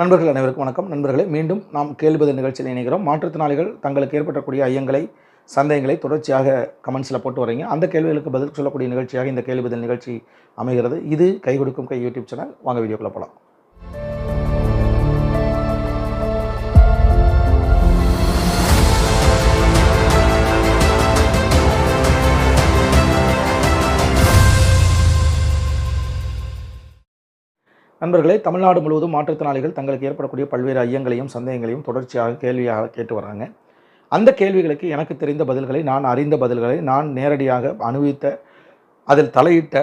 நண்பர்கள் அனைவருக்கும் வணக்கம். நண்பர்களே மீண்டும் நாம் கேள்விபது நிகழ்ச்சியில் இணைகிறோம். மாற்றுத்திறனாளிகள் தங்களுக்கு ஏற்பட்டக்கூடிய ஐயங்களை சந்தேகங்களை தொடர்ச்சியாக கமெண்ட்ஸில் போட்டு வரீங்க அந்த கேள்விகளுக்கு பதில் சொல்லக்கூடிய நிகழ்ச்சியாக இந்த கேள்விபதில் நிகழ்ச்சி அமைகிறது. இது கை கொடுக்கும் கை யூடியூப் சேனல். வாங்க வீடியோக்குள்ளே போகலாம் நண்பர்களே தமிழ்நாடு முழுவதும் மாற்றுத்திறனாளிகள் தங்களுக்கு ஏற்படக்கூடிய பல்வேறு ஐயங்களையும் சந்தேகங்களையும் தொடர்ச்சியாக கேள்வியாக கேட்டு வர்றாங்க அந்த கேள்விகளுக்கு எனக்கு தெரிந்த பதில்களை நான் அறிந்த பதில்களை நான் நேரடியாக அனுபவித்த அதில் தலையிட்ட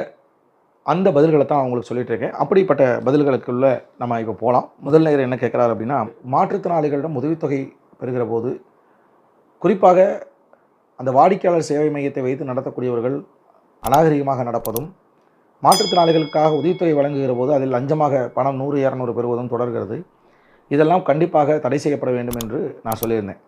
அந்த பதில்களை தான் அவங்களுக்கு சொல்லிட்டு இருக்கேன். அப்படிப்பட்ட பதில்களுக்குள்ள நம்ம இப்போ போகலாம் முதல் நேரம் என்ன கேட்குறாரு அப்படின்னா மாற்றுத்திறனாளிகளிடம் உதவித்தொகை பெறுகிற போது குறிப்பாக அந்த வாடிக்கையாளர் சேவை மையத்தை வைத்து நடத்தக்கூடியவர்கள் அநாகரிகமாக நடப்பதும் மாற்றுத்திறனாளிகளுக்காக உதவித்தொகை வழங்குகிற போது அதில் லஞ்சமாக பணம் நூறு இரநூறு பெறுவதும் தொடர்கிறது. இதெல்லாம் கண்டிப்பாக தடை செய்யப்பட வேண்டும் என்று நான் சொல்லியிருந்தேன்.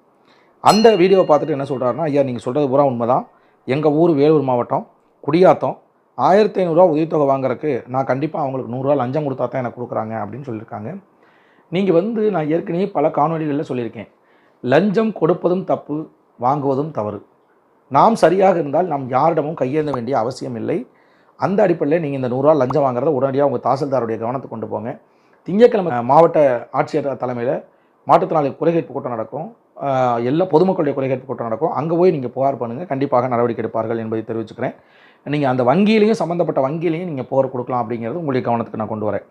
அந்த வீடியோவை பார்த்துட்டு என்ன சொல்கிறாருன்னா ஐயா நீங்கள் சொல்கிறது பூரா உண்மைதான். எங்கள் ஊர் வேலூர் மாவட்டம் குடியாத்தம். ஆயிரத்தி ஐநூறுரூவா உதவித்தொகை வாங்குறதுக்கு நான் கண்டிப்பாக அவங்களுக்கு நூறுரூவா லஞ்சம் கொடுத்தா தான் எனக்கு கொடுக்குறாங்க அப்படின்னு சொல்லியிருக்காங்க. நீங்கள் வந்து நான் ஏற்கனவே பல காணொலிகளில் சொல்லியிருக்கேன். லஞ்சம் கொடுப்பதும் தப்பு வாங்குவதும் தவறு. நாம் சரியாக இருந்தால் நாம் யாரிடமும் கையேந்த வேண்டிய அவசியம் இல்லை. அந்த அடிப்படையில் நீங்கள் இந்த நூறுரூவா லஞ்சம் வாங்குறத உடனடியாக உங்கள் தாசில்தாருடைய கவனத்தை கொண்டு போங்க. திங்கட்கிழமை மாவட்ட ஆட்சியர் தலைமையில் மாற்றுத்திறனாளி குறைகேட்பு கூட்டம் நடக்கும். எல்லா பொதுமக்களுடைய குறைகேட்பு கூட்டம் நடக்கும். அங்கே போய் நீங்கள் புகார் பண்ணுங்கள் கண்டிப்பாக நடவடிக்கை எடுப்பார்கள் என்பதை தெரிவிச்சுக்கிறேன். நீங்கள் அந்த வங்கியிலையும் சம்மந்தப்பட்ட வங்கியிலையும் நீங்கள் புகார் கொடுக்கலாம் அப்படிங்கிறது உங்களுடைய கவனத்துக்கு நான் கொண்டு வரேன்.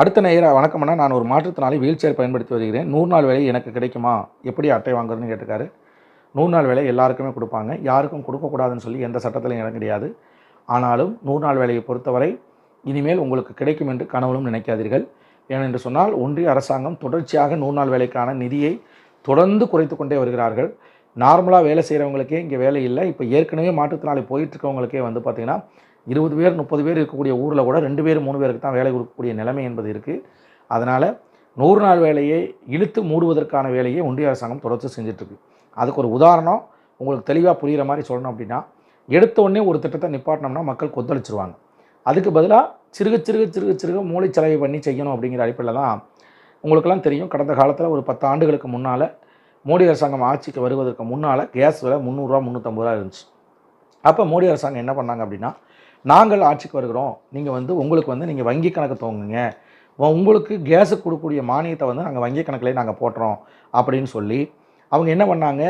அடுத்த நேர வணக்கம்னா நான் ஒரு மாற்றுத்திறனாளி வீல் சேர் பயன்படுத்தி வருகிறேன். நூறு நாள் வேலை எனக்கு கிடைக்குமா? எப்படி அட்டை வாங்குறதுன்னு கேட்டிருக்காரு. நூறு நாள் வேலை எல்லாருக்குமே கொடுப்பாங்க. யாருக்கும் கொடுக்கக்கூடாதுன்னு சொல்லி எந்த சட்டத்திலையும் இடம் கிடையாது ஆனாலும் நூறு நாள் வேலையை பொறுத்தவரை இனிமேல் உங்களுக்கு கிடைக்கும் என்று கனவுலும் நினைக்காதீர்கள். ஏனென்று சொன்னால் ஒன்றிய அரசாங்கம் தொடர்ச்சியாக நூறு நாள் வேலைக்கான நிதியை தொடர்ந்து குறைத்து கொண்டே வருகிறார்கள். நார்மலாக வேலை செய்கிறவங்களுக்கே இங்கே வேலை இல்லை. இப்போ ஏற்கனவே மாற்றுத்திறனாளி போயிட்டுருக்கவங்களுக்கே வந்து பார்த்திங்கன்னா இருபது பேர் முப்பது பேர் இருக்கக்கூடிய ஊரில் கூட ரெண்டு பேர் மூணு பேருக்கு தான் வேலை கொடுக்கக்கூடிய நிலைமை என்பது இருக்குது அதனால் நூறு நாள் வேலையை இழுத்து மூடுவதற்கான வேலையை ஒன்றிய அரசாங்கம் தொடர்ச்சி செஞ்சிட்ருக்கு அதுக்கு ஒரு உதாரணம் உங்களுக்கு தெளிவாக புரிகிற மாதிரி சொல்லணும் அப்படின்னா எடுத்த உடனே ஒரு திட்டத்தை நிப்பாட்டினோம்னா மக்கள் கொத்தளிச்சிருவாங்க அதுக்கு பதிலாக சிறுக சிறுக சிறுக சிறுக மூளைச்சலவை பண்ணி செய்யணும் அப்படிங்கிற அடிப்படையில் தான் உங்களுக்கெல்லாம் தெரியும். கடந்த காலத்தில் ஒரு பத்து ஆண்டுகளுக்கு முன்னால் மோடி அரசாங்கம் ஆட்சிக்கு வருவதற்கு முன்னால் கேஸ் விலை முந்நூறுரூவா முந்நூற்றம்பது ரூபா இருந்துச்சு. அப்போ மோடி அரசாங்கம் என்ன பண்ணாங்க அப்படின்னா நாங்கள் ஆட்சிக்கு வருகிறோம். நீங்கள் வந்து உங்களுக்கு வந்து நீங்கள் வங்கி கணக்கு தோங்குங்க உங்களுக்கு கேஸு கொடுக்கக்கூடிய மானியத்தை வந்து நாங்கள் வங்கி கணக்கிலே நாங்கள் போட்டுறோம். அப்படின்னு சொல்லி அவங்க என்ன பண்ணாங்க?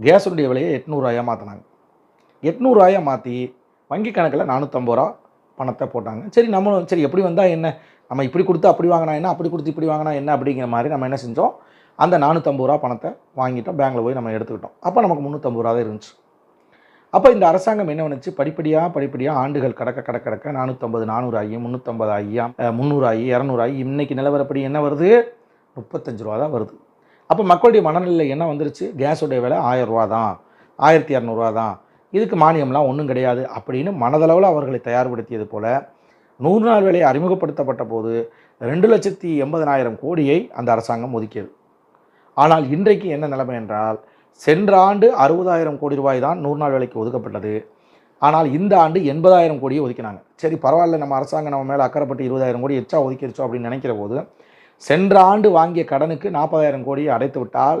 கேஸுடைய விலையை எட்நூறுவாயாக மாற்றினாங்க எட்நூறுரூவாயை மாற்றி வங்கி கணக்கில் நானூற்றம்பது ரூபா பணத்தை போட்டாங்க. சரி நம்மளும் சரி எப்படி வந்தால் என்ன? நம்ம இப்படி கொடுத்து அப்படி வாங்கினா என்ன? அப்படி கொடுத்து இப்படி வாங்கினா என்ன? அப்படிங்கிற மாதிரி நம்ம என்ன செஞ்சோம்? அந்த நானூற்றம்பது ரூபா பணத்தை வாங்கிட்டோம். பேங்க்கில் போய் நம்ம எடுத்துக்கிட்டோம். அப்போ நமக்கு முந்நூற்றம்பது ரூபா தான் இருந்துச்சு. அப்போ இந்த அரசாங்கம் என்ன பண்ணுச்சு படிப்படியாக படிப்படியாக ஆண்டுகள் கடக்க கடக்க கடக்க நானூற்றம்பது நானூறு ஆகி முந்நூற்றம்பது ஆகியா முந்நூறு ஆகி இரநூறு ஆகி இன்றைக்கி நிலவரப்படி என்ன வருது? முப்பத்தஞ்சு ரூபா தான் வருது. அப்போ மக்களுடைய மனநிலை என்ன வந்துருச்சு? கேஸுடைய விலை ஆயிரம் ரூபா தான். ஆயிரத்தி இரநூறுவா தான். இதுக்கு மானியம்லாம் ஒன்றும் கிடையாது அப்படின்னு மனதளவில் அவர்களை தயார்படுத்தியது போல நூறு நாள் வேலை அறிமுகப்படுத்தப்பட்ட போது ரெண்டு லட்சத்தி எண்பதனாயிரம் கோடியை அந்த அரசாங்கம் ஒதுக்கியது. ஆனால் இன்றைக்கு என்ன நிலைமை என்றால் சென்ற ஆண்டு அறுபதாயிரம் கோடி ரூபாய் தான் நூறு நாள் வேலைக்கு ஒதுக்கப்பட்டது. ஆனால் இந்த ஆண்டு எண்பதாயிரம் கோடியை ஒதுக்கினாங்க. சரி பரவாயில்ல நம்ம அரசாங்கம் நம்ம மேலே அக்கறைப்பட்டு இருபதாயிரம் கோடி எச்சா ஒதுக்கிடுச்சோ அப்படின்னு நினைக்கிற போது சென்ற ஆண்டு வாங்கிய கடனுக்கு நாற்பதாயிரம் கோடியை அடைத்து விட்டால்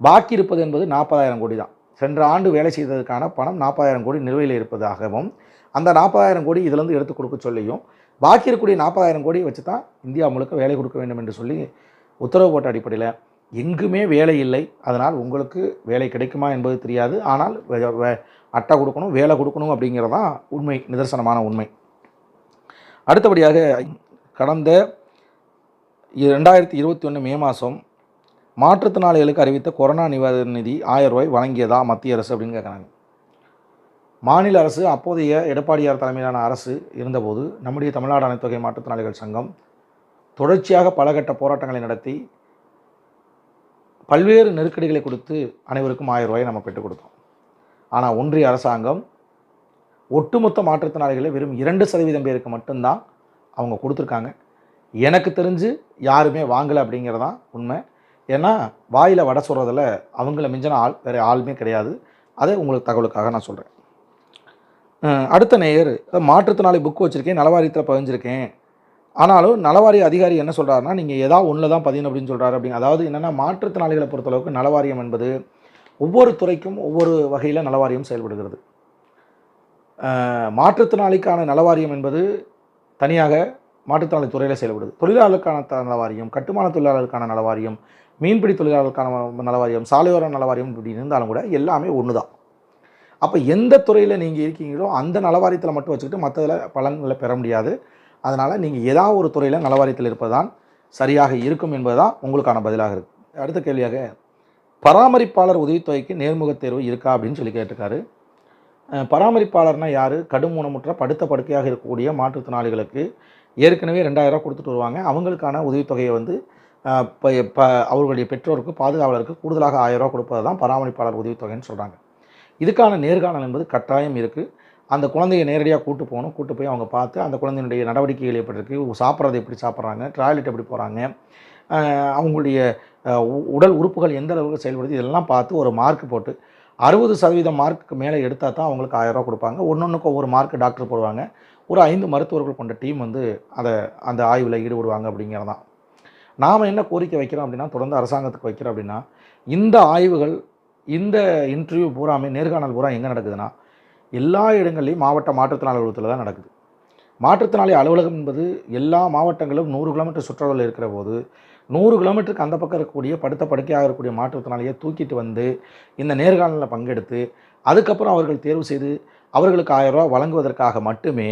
பாக்கி இருப்பது என்பது நாற்பதாயிரம் கோடி தான். சென்ற ஆண்டு வேலை செய்ததற்கான பணம் நாற்பதாயிரம் கோடி நிலுவையில் இருப்பதாகவும் அந்த நாற்பதாயிரம் கோடி இதிலிருந்து எடுத்து கொடுக்க சொல்லியும் பாக்கி இருக்கக்கூடிய நாற்பதாயிரம் கோடி வச்சு தான் இந்தியா முழுக்க வேலை கொடுக்க வேண்டும் என்று சொல்லி உத்தரவு போட்ட அடிப்படையில் எங்குமே வேலை இல்லை அதனால் உங்களுக்கு வேலை கிடைக்குமா என்பது தெரியாது ஆனால் வே- வே- அட்டை கொடுக்கணும் வேலை கொடுக்கணும் அப்படிங்கிறது தான் உண்மை நிதர்சனமான உண்மை. அடுத்தபடியாக கடந்த ரெண்டாயிரத்தி இருபத்தி ஒன்று மே மாதம் மாற்றுத்திறனாளிகளுக்கு அறிவித்த கொரோனா நிவாரண நிதி ஆயிரம் ரூபாய் வழங்கியதா மத்திய அரசு அப்படின்னு கேட்குறாங்க மாநில அரசு அப்போதைய எடப்பாடியார் தலைமையிலான அரசு இருந்தபோது நம்முடைய தமிழ்நாடு அனைத்தொகை மாற்றுத்திறனாளிகள் சங்கம் தொடர்ச்சியாக பலகட்ட போராட்டங்களை நடத்தி பல்வேறு நெருக்கடிகளை கொடுத்து அனைவருக்கும் ஆயிரம் ரூபாயை நம்ம பெற்றுக் கொடுத்தோம். ஆனால் ஒன்றிய அரசாங்கம் ஒட்டுமொத்த மாற்றுத்திறனாளிகளை வெறும் இரண்டு சதவீதம் பேருக்கு மட்டும்தான் அவங்க கொடுத்துருக்காங்க. எனக்கு தெரிஞ்சு யாருமே வாங்கலை அப்படிங்கிறதான் உண்மை. ஏன்னா வாயில் வடை சொல்கிறதில் அவங்கள மிஞ்சின ஆள் வேறு ஆளுமே கிடையாது. அதை உங்களுக்கு தகவலுக்காக நான் சொல்கிறேன் அடுத்த நேயர் மாற்றுத்திறனாளி புக் வச்சுருக்கேன் நலவாரியத்தில் பதிஞ்சிருக்கேன். ஆனாலும் நலவாரிய அதிகாரி என்ன சொல்கிறாருன்னா நீங்கள் எதாவது ஒன்று தான் பதியணும் அப்படின்னு சொல்கிறாரு அப்படிங்க அதாவது என்னென்னா மாற்றுத்திறனாளிகளை பொறுத்தளவுக்கு நலவாரியம் என்பது ஒவ்வொரு துறைக்கும் ஒவ்வொரு வகையில் நலவாரியம் செயல்படுகிறது. மாற்றுத்திறனாளிக்கான நலவாரியம் என்பது தனியாக மாற்றுத்திறனாளி துறையில் செயல்படுது. தொழிலாளருக்கான நலவாரியம் கட்டுமான தொழிலாளருக்கான நலவாரியம் மீன்பிடி தொழிலாளருக்கான நலவாரியம் சாலையோர நலவாரியம் இப்படி இருந்தாலும் கூட எல்லாமே ஒன்று தான் அப்போ எந்த துறையில் நீங்கள் இருக்கீங்களோ அந்த நலவாரியத்தில் மட்டும் வச்சுக்கிட்டு மற்றதில் பலன்களை பெற முடியாது. அதனால் நீங்கள் ஏதாவது ஒரு துறையில் நலவாரியத்தில் இருப்பது தான் சரியாக இருக்கும் என்பது தான் உங்களுக்கான பதிலாக இருக்குது அடுத்த கேள்வியாக பராமரிப்பாளர் உதவித்தொகைக்கு நேர்முகத் தேர்வு இருக்கா அப்படின்னு சொல்லி கேட்டிருக்காரு. பராமரிப்பாளர்னால் பராமரிப்பாளர்னா யார்? கடும் ஊனமுற்ற படுத்த படுக்கையாக இருக்கக்கூடிய மாற்றுத்திறனாளிகளுக்கு ஏற்கனவே ரெண்டாயிரம் கொடுத்துட்டு வருவாங்க. அவங்களுக்கான உதவித்தொகையை வந்து அவர்களுடைய பெற்றோருக்கு பாதுகாவலருக்கு கூடுதலாக ஆயிரம் ரூபா கொடுப்பது தான் பராமரிப்பாளர் உதவித்தொகைன்னு சொல்கிறாங்க இதுக்கான நேர்காணல் என்பது கட்டாயம் இருக்குது அந்த குழந்தைய நேரடியாக கூட்டு போகணும். கூட்டு போய் அவங்க பார்த்து அந்த குழந்தையினுடைய நடவடிக்கைகள் எப்படி இருக்குது சாப்பிட்றது எப்படி சாப்பிட்றாங்க? டாய்லெட் எப்படி போகிறாங்க அவங்களுடைய உடல் உறுப்புகள் எந்த அளவுக்கு செயல்படுது? இதெல்லாம் பார்த்து ஒரு மார்க் போட்டு அறுபது சதவீதம் மார்க்குக்கு மேலே எடுத்தால் தான் அவங்களுக்கு ஆயிரம் ரூபாய் கொடுப்பாங்க. ஒன்று ஒவ்வொரு மார்க் டாக்டர் போடுவாங்க. ஒரு ஐந்து மருத்துவர்கள் கொண்ட டீம் வந்து அதை அந்த ஆய்வில் ஈடுபடுவாங்க அப்படிங்கிறது தான் நாம் என்ன கோரிக்கை வைக்கிறோம் அப்படின்னா தொடர்ந்து அரசாங்கத்துக்கு வைக்கிறோம் அப்படின்னா இந்த ஆய்வுகள் இந்த இன்டர்வியூ பூராமே நேர்காணல் பூரா எங்கே நடக்குதுன்னா எல்லா இடங்கள்லையும் மாவட்ட மாற்றுத்திறனாளி அலுவலகத்தில் தான் நடக்குது. மாற்றுத்திறனாளி அலுவலகம் என்பது எல்லா மாவட்டங்களும் நூறு கிலோமீட்டர் சுற்றுலாவில் இருக்கிற போது நூறு கிலோமீட்டருக்கு அந்த பக்கம் இருக்கக்கூடிய படுத்த படுக்கையாக இருக்கக்கூடிய மாற்றுத்திறனாளியை தூக்கிட்டு வந்து இந்த நேர்காணலில் பங்கெடுத்து அதுக்கப்புறம் அவர்கள் தேர்வு செய்து அவர்களுக்கு ஆயிரம் வழங்குவதற்காக மட்டுமே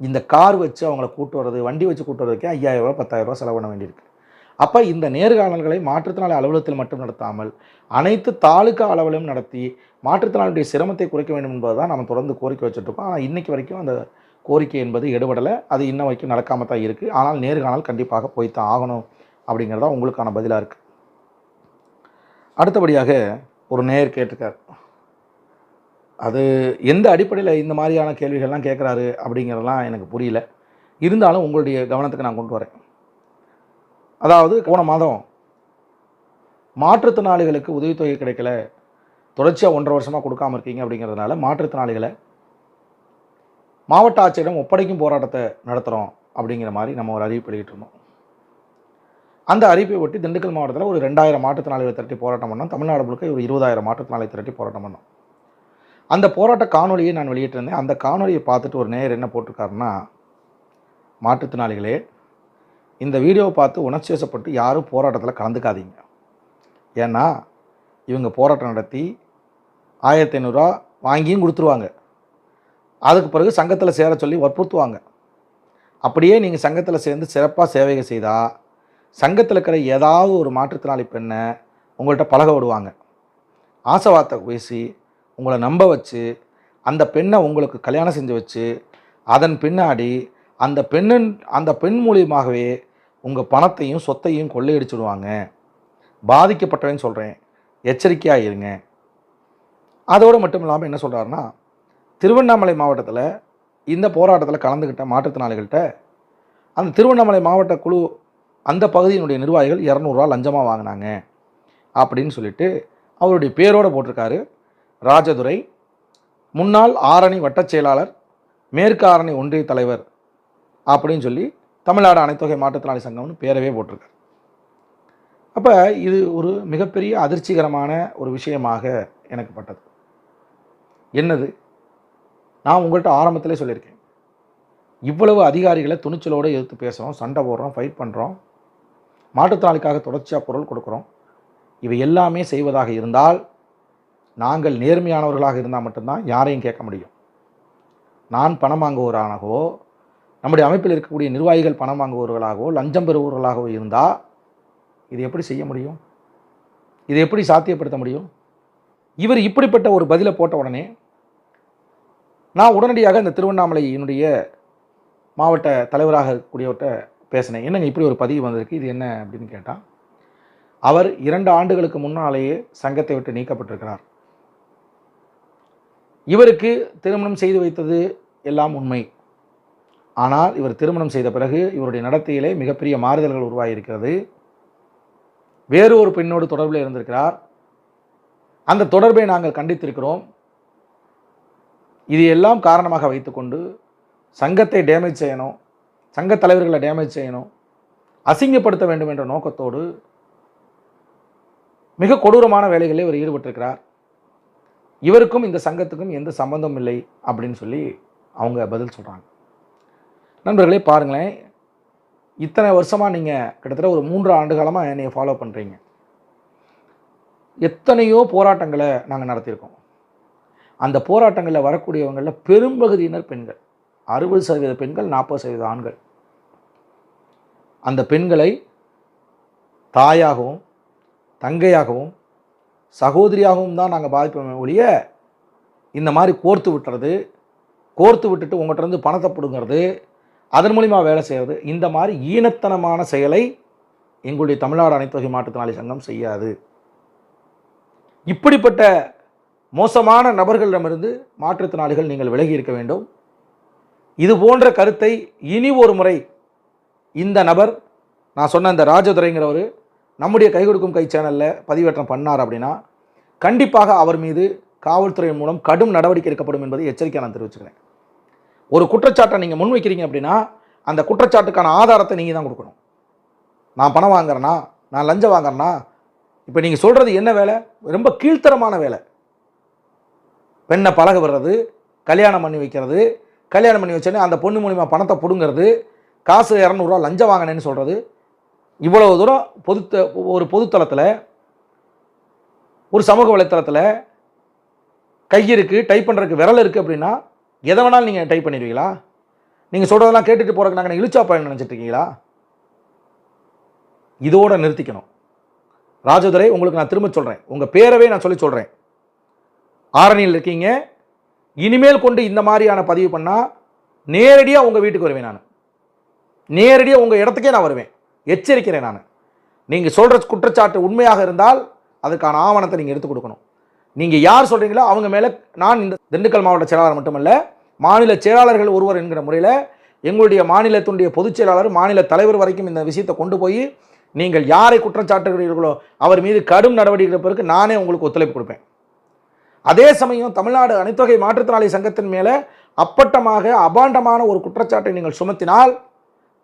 இந்த கார் வச்சு அவங்கள கூட்டு வர்றது வண்டி வச்சு கூட்டு வர்றதுக்கே ஐயாயிரம் ரூபாய் பத்தாயிரம் செலவு பண்ண வேண்டியிருக்கு. அப்போ இந்த நேர்காணல்களை மாற்றுத்திறனாளி அலுவலகத்தில் மட்டும் நடத்தாமல் அனைத்து தாலுக்கா அளவிலும் நடத்தி மாற்றுத்திறனாளியுடைய சிரமத்தை குறைக்க வேண்டும் என்பது தான் நம்ம தொடர்ந்து கோரிக்கை வச்சுட்ருக்கோம் ஆனால் இன்றைக்கி வரைக்கும் அந்த கோரிக்கை என்பது எடுபடலை. அது இன்ன வரைக்கும் நடக்காம தான் இருக்குது ஆனால் நேர்காணல் கண்டிப்பாக போய்த்தான் ஆகணும் அப்படிங்கிறதா உங்களுக்கான பதிலாக இருக்குது அடுத்தபடியாக ஒரு நேயர் கேட்டிருக்கார். அது எந்த அடிப்படையில் இந்த மாதிரியான கேள்விகள்லாம் கேட்குறாரு அப்படிங்கிறதெல்லாம் எனக்கு புரியல. இருந்தாலும் உங்களுடைய கவனத்துக்கு நான் கொண்டு வரேன். அதாவது போன மாதம் மாற்றுத்திறனாளிகளுக்கு உதவித்தொகை கிடைக்கல. தொடர்ச்சியாக ஒன்றரை வருஷமாக கொடுக்காம இருக்கீங்க அப்படிங்கிறதுனால மாற்றுத்திறனாளிகளை மாவட்ட ஆட்சியரிடம் ஒப்படைக்கும் போராட்டத்தை நடத்துகிறோம் அப்படிங்கிற மாதிரி நம்ம ஒரு அறிவிப்பு வெளியிட்டிருந்தோம். அந்த அறிவிப்பை ஒட்டி திண்டுக்கல் மாவட்டத்தில் ஒரு ரெண்டாயிரம் மாற்றுத்திறனாளிகளை திரட்டி போராட்டம் பண்ணோம். தமிழ்நாடு முழுக்க ஒரு இருபதாயிரம் மாற்றுத்திறனாளிகளை திரட்டி போராட்டம் பண்ணோம். அந்த போராட்ட காணொலியை நான் வெளியிட்டிருந்தேன். அந்த காணொலியை பார்த்துட்டு ஒரு நேயர் என்ன போட்டிருக்காருன்னா மாற்றுத்திறனாளிகளே இந்த வீடியோவை பார்த்து உணர்ச்சி வசப்பட்டு யாரும் போராட்டத்தில் கலந்துக்காதீங்க. ஏன்னா இவங்க போராட்டம் நடத்தி ஆயிரத்தி ஐநூறுரூவா வாங்கியும் கொடுத்துருவாங்க. அதுக்கு பிறகு சங்கத்தில் சேர சொல்லி வற்புறுத்துவாங்க. அப்படியே நீங்கள் சங்கத்தில் சேர்ந்து சிறப்பாக சேவைகள் செய்தால் சங்கத்தில் இருக்கிற ஏதாவது ஒரு மாற்றுத்திறனாளி பெண்ணை உங்கள்கிட்ட பழக விடுவாங்க. ஆசை வார்த்தை பேசி உங்களை நம்ப வச்சு அந்த பெண்ணை உங்களுக்கு கல்யாணம் செஞ்சு வச்சு அதன் பின்னாடி அந்த பெண்ணின் அந்த பெண் மூலியமாகவே உங்கள் பணத்தையும் சொத்தையும் கொள்ளையடிச்சிடுவாங்க. பாதிக்கப்பட்டவன்னு சொல்கிறேன் எச்சரிக்கையாக இருங்க. அதோடு மட்டும் இல்லாமல் என்ன சொல்கிறாருன்னா திருவண்ணாமலை மாவட்டத்தில் இந்த போராட்டத்தில் கலந்துக்கிட்ட மாற்றுத்திறனாளிகள்கிட்ட அந்த திருவண்ணாமலை மாவட்ட குழு அந்த பகுதியினுடைய நிர்வாகிகள் இரநூறுவா லஞ்சமாக வாங்கினாங்க அப்படின்னு சொல்லிட்டு அவருடைய பேரோடு போட்டிருக்காரு ராஜதுரை. முன்னாள் ஆரணி வட்டச் செயலாளர் மேற்கு ஆரணி ஒன்றிய தலைவர் அப்படின்னு சொல்லி தமிழ்நாடு அனைத்தொகை மாற்றுத்திறனாளி சங்கம்னு பேரவே போட்டிருக்காரு அப்போ இது ஒரு மிகப்பெரிய அதிர்ச்சிகரமான ஒரு விஷயமாக எனக்கு பட்டது. என்னது? நான் உங்கள்கிட்ட ஆரம்பத்திலே சொல்லியிருக்கேன். இவ்வளவு அதிகாரிகளை துணிச்சலோடு எதிர்த்து பேசுகிறோம் சண்டை போடுறோம் ஃபைட் பண்ணுறோம் மாற்றுத்திறனாளிக்காக தொடர்ச்சியாக குரல் கொடுக்குறோம். இவை எல்லாமே செய்வதாக இருந்தால் நாங்கள் நேர்மையானவர்களாக இருந்தால் மட்டும்தான் யாரையும் கேட்க முடியும். நான் பணம் வாங்குவோராகவோ நம்முடைய அமைப்பில் இருக்கக்கூடிய நிர்வாகிகள் பணம் வாங்குபவர்களாகவோ லஞ்சம் பெறுபவர்களாகவோ இருந்தால் இது எப்படி செய்ய முடியும்? இதை எப்படி சாத்தியப்படுத்த முடியும்? இவர் இப்படிப்பட்ட ஒரு பதிலை போட்ட உடனே நான் உடனடியாக இந்த திருவண்ணாமலையினுடைய மாவட்ட தலைவராக இருக்கக்கூடியவர்கிட்ட பேசினேன். என்னங்க இப்படி ஒரு பதிவு வந்திருக்கு? இது என்ன அப்படின்னு கேட்டால் அவர் இரண்டு ஆண்டுகளுக்கு முன்னாலேயே சங்கத்தை விட்டு நீக்கப்பட்டிருக்கிறார். இவருக்கு திருமணம் செய்து வைத்தது எல்லாம் உண்மை. ஆனால் இவர் திருமணம் செய்த பிறகு இவருடைய நடத்தையிலே மிகப்பெரிய மாறுதல்கள் உருவாகியிருக்கிறது. வேறு ஒரு பெண்ணோடு தொடர்பில் இருந்திருக்கிறார். அந்த தொடர்பை நாங்கள் கண்டித்திருக்கிறோம். இது எல்லாம் காரணமாக வைத்துக்கொண்டு சங்கத்தை டேமேஜ் செய்யணும் சங்க தலைவர்களை டேமேஜ் செய்யணும் அசிங்கப்படுத்த வேண்டும் என்ற நோக்கத்தோடு மிக கொடூரமான வேலைகளில் இவர் ஈடுபட்டிருக்கிறார். இவருக்கும் இந்த சங்கத்துக்கும் எந்த சம்பந்தமும் இல்லை அப்படின்னு சொல்லி அவங்க பதில் சொல்கிறாங்க நண்பர்களே பாருங்களேன். இத்தனை வருஷமாக நீங்கள் கிட்டத்தட்ட ஒரு மூன்று ஆண்டு காலமாக என்னை ஃபாலோ பண்ணுறீங்க எத்தனையோ போராட்டங்களை நாங்கள் நடத்தியிருக்கோம். அந்த போராட்டங்களில் வரக்கூடியவங்களில் பெரும்பகுதியினர் பெண்கள். அறுபது சதவீத பெண்கள் நாற்பது சதவீத ஆண்கள். அந்த பெண்களை தாயாகவும் தங்கையாகவும் சகோதரியாகவும் தான் நாங்கள் பாதிப்போமே ஒழிய இந்த மாதிரி கோர்த்து விட்டுறது கோர்த்து விட்டுட்டு உங்கள்கிட்ட இருந்து பணத்தை பிடுங்கிறது அதன் மூலிமா வேலை செய்கிறது இந்த மாதிரி ஈனத்தனமான செயலை எங்களுடைய தமிழ்நாடு அனைத்தொகை மாற்றுத்திறனாளி சங்கம் செய்யாது. இப்படிப்பட்ட மோசமான நபர்களிடமிருந்து மாற்றுத்திறனாளிகள் நீங்கள் விலகி இருக்க வேண்டும். இது போன்ற கருத்தை இனி ஒரு முறை இந்த நபர் நான் சொன்ன இந்த ராஜதுரைங்கிறவர் நம்முடைய கை கொடுக்கும் கை சேனலில் பதிவேற்றம் பண்ணார் அப்படின்னா கண்டிப்பாக அவர் மீது காவல்துறை மூலம் கடும் நடவடிக்கை எடுக்கப்படும் என்பதை எச்சரிக்கை நான் தெரிவிச்சுக்கிறேன். ஒரு குற்றச்சாட்டை நீங்கள் முன்வைக்கிறீங்க அப்படின்னா அந்த குற்றச்சாட்டுக்கான ஆதாரத்தை நீங்கள் தான் கொடுக்கணும். நான் பணம் வாங்குறேன்னா நான் லஞ்சம் வாங்குறேன்னா இப்போ நீங்கள் சொல்கிறது என்ன வேலை? ரொம்ப கீழ்த்தரமான வேலை. பெண்ணை பழக விடுறது கல்யாணம் பண்ணி வைக்கிறது கல்யாணம் பண்ணி வச்சோன்னே அந்த பொண்ணு மூலிமா பணத்தை பிடுங்கிறது காசு இரநூறுவா லஞ்சம் வாங்கினேன்னு சொல்கிறது இவ்வளவு தூரம் பொது ஒரு பொதுத்தளத்தில் ஒரு சமூக வலைத்தளத்தில் கை இருக்குது டைப் பண்ணுறதுக்கு விரல் இருக்குது அப்படின்னா எதை வேணாலும் நீங்கள் டைப் பண்ணிடுவீங்களா? நீங்கள் சொல்கிறதெல்லாம் கேட்டுட்டு போகிறக்கு நாங்கள் இழுச்சா பயன் நினச்சிட்டு இதோட நிறுத்திக்கணும். ராஜதுரை உங்களுக்கு நான் திரும்ப சொல்கிறேன் உங்கள் பேரவே நான் சொல்லி சொல்கிறேன் ஆரணியில் இருக்கீங்க. இனிமேல் கொண்டு இந்த மாதிரியான பதிவு பண்ணால் நேரடியாக உங்கள் வீட்டுக்கு வருவேன் நான். நேரடியாக உங்கள் இடத்துக்கே நான் வருவேன். எச்சரிக்கிறேன் நான். நீங்கள் சொல்கிற குற்றச்சாட்டு உண்மையாக இருந்தால் அதுக்கான ஆவணத்தை நீங்கள் எடுத்து கொடுக்கணும். நீங்கள் யார் சொல்கிறீங்களோ அவங்க மேலே நான் இந்த திண்டுக்கல் மாவட்ட செயலாளர் மட்டுமல்ல மாநில செயலாளர்கள் ஒருவர் என்கிற முறையில் எங்களுடைய மாநிலத்தினுடைய பொதுச் செயலாளர் மாநில தலைவர் வரைக்கும் இந்த விஷயத்தை கொண்டு போய் நீங்கள் யாரை குற்றச்சாட்டுகிறீர்களோ அவர் மீது கடும் நடவடிக்கை எடுப்பதற்கு நானே உங்களுக்கு ஒத்துழைப்பு கொடுப்பேன். அதே சமயம் தமிழ்நாடு அனைத்தொகை மாற்றுத்திறனாளி சங்கத்தின் மேலே அப்பட்டமாக அபாண்டமான ஒரு குற்றச்சாட்டை நீங்கள் சுமத்தினால்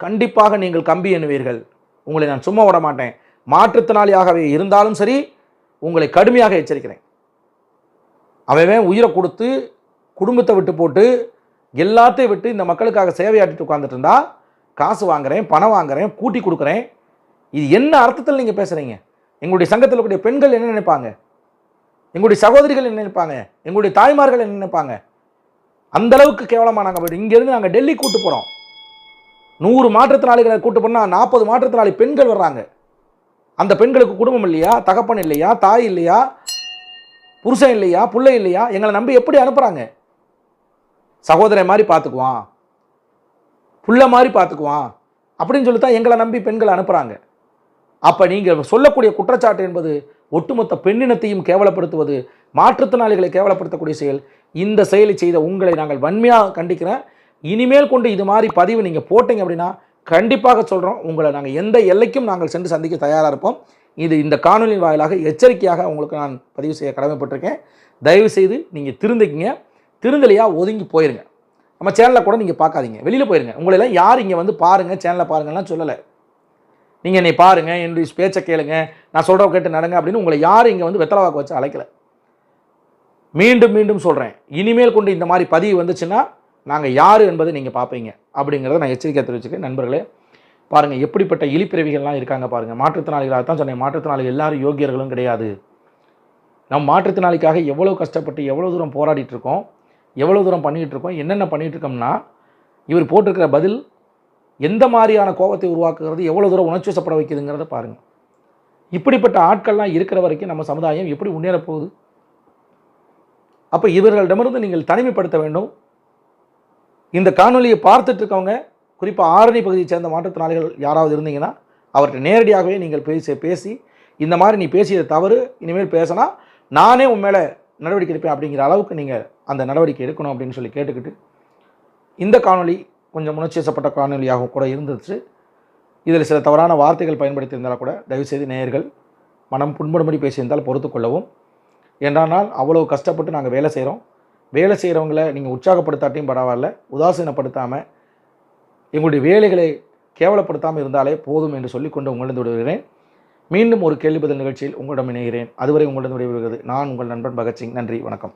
கண்டிப்பாக நீங்கள் கம்பி எண்ணுவீர்கள். உங்களை நான் சும்மா விட மாட்டேன். மாற்றுத்திறனாளியாகவே இருந்தாலும் சரி உங்களை கடுமையாக எச்சரிக்கிறேன். அவன் உயிரை கொடுத்து குடும்பத்தை விட்டு போட்டு எல்லாத்தையும் விட்டு இந்த மக்களுக்காக சேவையாட்டிட்டு உட்காந்துட்டு இருந்தா காசு வாங்குறேன் பணம் வாங்குறேன் கூட்டி கொடுக்குறேன். இது என்ன அர்த்தத்தில் நீங்கள் பேசுகிறீங்க எங்களுடைய சங்கத்தில் இருக்கக்கூடிய பெண்கள் என்ன நினைப்பாங்க? எங்களுடைய சகோதரிகள் என்ன நினைப்பாங்க? எங்களுடைய தாய்மார்கள் என்ன நினைப்பாங்க? அந்த அளவுக்கு கேவலமாக நாங்கள் போய்ட்டு இங்கேருந்து நாங்கள் டெல்லி கூட்டு போகிறோம் நூறு மாற்றுத்திறனாளிகளை கூட்டு போனால் நாற்பது மாற்றுத்திறனாளி பெண்கள் வர்றாங்க. அந்த பெண்களுக்கு குடும்பம் இல்லையா? தகப்பன் இல்லையா? தாய் இல்லையா? புருஷன் இல்லையா பிள்ளை இல்லையா எங்களை நம்பி எப்படி அனுப்புகிறாங்க சகோதரன் மாதிரி பார்த்துக்குவான். புள்ள மாதிரி பார்த்துக்குவான். அப்படின்னு சொல்லி தான் எங்களை நம்பி பெண்களை அனுப்புகிறாங்க அப்போ நீங்கள் சொல்லக்கூடிய குற்றச்சாட்டு என்பது ஒட்டுமொத்த பெண்ணினத்தையும் கேவலப்படுத்துவது மாற்றுத்திறனாளிகளை கேவலப்படுத்தக்கூடிய செயல். இந்த செயலை செய்த உங்களை நாங்கள் வன்மையாக கண்டிக்கிறேன். இனிமேல் கொண்டு இது மாதிரி பதிவு நீங்கள் போட்டீங்க அப்படின்னா கண்டிப்பாக சொல்கிறோம் உங்களை நாங்கள் எந்த எல்லைக்கும் நாங்கள் சென்று சந்திக்க தயாராக இருப்போம். இது இந்த காணொலியின் வாயிலாக எச்சரிக்கையாக உங்களுக்கு நான் பதிவு செய்ய கடமைப்பட்டிருக்கேன். தயவுசெய்து நீங்கள் திருந்திக்கிங்க. திருந்தலையா ஒதுங்கி போயிருங்க. நம்ம சேனலில் கூட நீங்கள் பார்க்காதீங்க. வெளியில் போயிருங்க. உங்களெல்லாம் யார் இங்கே வந்து பாருங்கள் சேனலில் பாருங்கள்லாம் சொல்லலை. நீங்கள் என்னை பாருங்கள் என்னுடைய பேச்சை கேளுங்க நான் சொல்கிற கேட்டு நடங்க அப்படின்னு உங்களை யார் இங்கே வந்து வெத்தலவாக்கு வச்சு அழைக்கல. மீண்டும் மீண்டும் சொல்கிறேன் இனிமேல் கொண்டு இந்த மாதிரி பதிவு வந்துச்சுன்னா நாங்கள் யார் என்பதை நீங்கள் பார்ப்பீங்க. அப்படிங்கிறத நான் எச்சரிக்கை தெரிவிச்சுக்கேன் நண்பர்களே பாருங்கள் எப்படிப்பட்ட இழிப்பிறவிகள்லாம் இருக்காங்க பாருங்கள் மாற்றுத்திறனாளிகளாக தான் சொன்னேன். மாற்றுத்திறனாளிகள் எல்லாரும் யோகியர்களும் கிடையாது. நம் மாற்றுத்திறனாளிக்காக எவ்வளோ கஷ்டப்பட்டு எவ்வளோ தூரம் போராடிட்டு இருக்கோம் எவ்வளோ தூரம் பண்ணிகிட்டு இருக்கோம் என்னென்ன பண்ணிகிட்டு இருக்கோம்னா இவர் போட்டிருக்கிற பதில் எந்த மாதிரியான கோபத்தை உருவாக்குகிறது எவ்வளோ தூரம் உணர்ச்சிவசப்பட வைக்குதுங்கிறத பாருங்கள் இப்படிப்பட்ட ஆட்கள்லாம் இருக்கிற வரைக்கும் நம்ம சமுதாயம் எப்படி முன்னேறப்போகுது அப்போ இவர்களிடமிருந்து நீங்கள் தனிமைப்படுத்த வேண்டும். இந்த காணொலியை பார்த்துட்டு இருக்கவங்க குறிப்பாக ஆரணி பகுதியை சேர்ந்த மாற்றுத்திறனாளிகள் யாராவது இருந்தீங்கன்னா அவர்கிட்ட நேரடியாகவே நீங்கள் பேசி பேசி இந்த மாதிரி நீ பேசியது தவறு இனிமேல் பேசினா நானே உன் மேலே நடவடிக்கை எடுப்பேன் அப்படிங்கிற அளவுக்கு நீங்கள் அந்த நடவடிக்கை எடுக்கணும் அப்படின்னு சொல்லி கேட்டுக்கிட்டு இந்த காணொளி கொஞ்சம் உணர்ச்சிசப்பட்ட காணொலியாக கூட இருந்துச்சு. இதில் சில தவறான வார்த்தைகள் பயன்படுத்தியிருந்தால் கூட தயவுசெய்து நேயர்கள் மனம் புண்படும்படி பேசியிருந்தால் பொறுத்துக்கொள்ளவும் என்றானால் அவ்வளோ கஷ்டப்பட்டு நாங்கள் வேலை செய்கிறோம் வேலை செய்கிறவங்கள நீங்கள் உற்சாகப்படுத்தாட்டியும் பரவாயில்ல உதாசீனப்படுத்தாமல் எங்களுடைய வேலைகளை கேவலப்படுத்தாமல் இருந்தாலே போதும் என்று சொல்லிக்கொண்டு உங்களிடம் விடுகிறேன் மீண்டும் ஒரு கேள்வி பதில் நிகழ்ச்சியில் உங்களிடம் இணைகிறேன். அதுவரை உங்களிடம் விடைபெறுகிறது நான் உங்கள் நண்பன் பகத்சிங். நன்றி வணக்கம்.